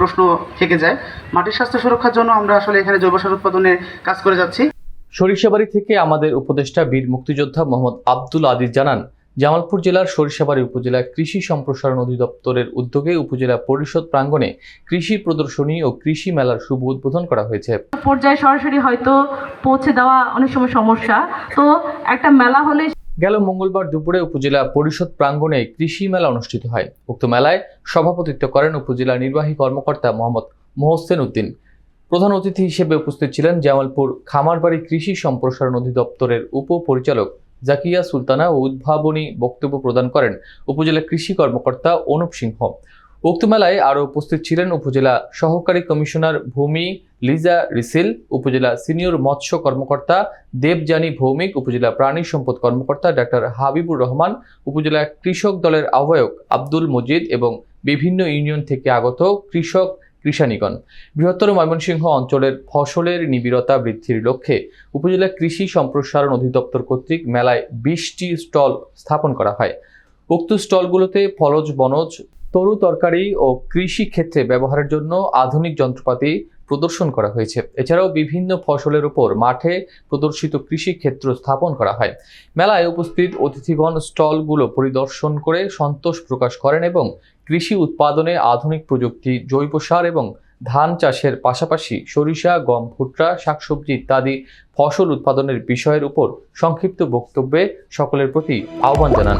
প্রশ্ন থেকে যায়। মাটির স্বাস্থ্য সুরক্ষার জন্য আমরা আসলে এখানে জৈব সার উৎপাদনের কাজ করে যাচ্ছি। সরিষাবাড়ি থেকে আমাদের উপদেষ্টা বীর মুক্তিযোদ্ধা মোহাম্মদ আব্দুল আদিজ জানান জামালপুর জেলার সরিষাবাড়ি উপজেলা কৃষি সম্প্রসারণ অধিদপ্তরের উদ্যোগে উপজেলা পরিষদ প্রাঙ্গণে কৃষি প্রদর্শনী ও কৃষি মেলার শুভ উদ্বোধন করা হয়েছে। পর্যায়ে সরাসরি হয়তো পৌঁছে দেওয়া অনেক সময় সমস্যা। তো একটা মেলা হলে গেল মঙ্গলবার দুপুরে উপজেলা পরিষদ প্রাঙ্গণে কৃষি মেলা অনুষ্ঠিত হয়। উক্ত মেলায় সভাপতিত্ব করেন উপজেলা নির্বাহী কর্মকর্তা মোহাম্মদ মোহসেন উদ্দিন। প্রধান অতিথি হিসেবে উপস্থিত ছিলেন জামালপুর খামারবাড়ি কৃষি সম্প্রসারণ অধিদপ্তরের উপপরিচালক জাকিয়া সুলতানা ও উদ্ভাবনী বক্তব্য প্রদান করেন উপজেলা কৃষি কর্মকর্তা অনুপ সিংহ। উক্ত মেলায় আরও উপস্থিত ছিলেন উপজেলা সহকারী কমিশনার ভূমি লিজা রিসিল, উপজেলা সিনিয়র মৎস্য কর্মকর্তা দেবজানী ভৌমিক, উপজেলা প্রাণী সম্পদ কর্মকর্তা ডাক্তার হাবিবুর রহমান, উপজেলা কৃষক দলের আহ্বায়ক আব্দুল মজিদ এবং বিভিন্ন ইউনিয়ন থেকে আগত কৃষক কৃষানীগণ। বৃহত্তর ময়মনসিংহ অঞ্চলের ফসলের নিবিড়তা বৃদ্ধির লক্ষ্যে উপজেলা কৃষি সম্প্রসারণ অধিদপ্তর কর্তৃক মেলায় বিশটি স্টল স্থাপন করা হয়। উক্ত স্টলগুলোতে ফলজ, বনজ তরু তরকারি ও কৃষি ক্ষেত্রে ব্যবহারের জন্য আধুনিক যন্ত্রপাতি প্রদর্শন করা হয়েছে। এছাড়াও বিভিন্ন ফসলের উপর মাঠে প্রদর্শিত কৃষি ক্ষেত্র স্থাপন করা হয়। মেলায় উপস্থিত অতিথিগণ স্টলগুলো পরিদর্শন করে সন্তোষ প্রকাশ করেন এবং কৃষি উৎপাদনে আধুনিক প্রযুক্তি, জৈব সার এবং ধান চাষের পাশাপাশি সরিষা, গম, ভুট্টা, শাকসবজি ইত্যাদি ফসল উৎপাদনের বিষয়ের উপর সংক্ষিপ্ত বক্তব্যে সকলের প্রতি আহ্বান জানান।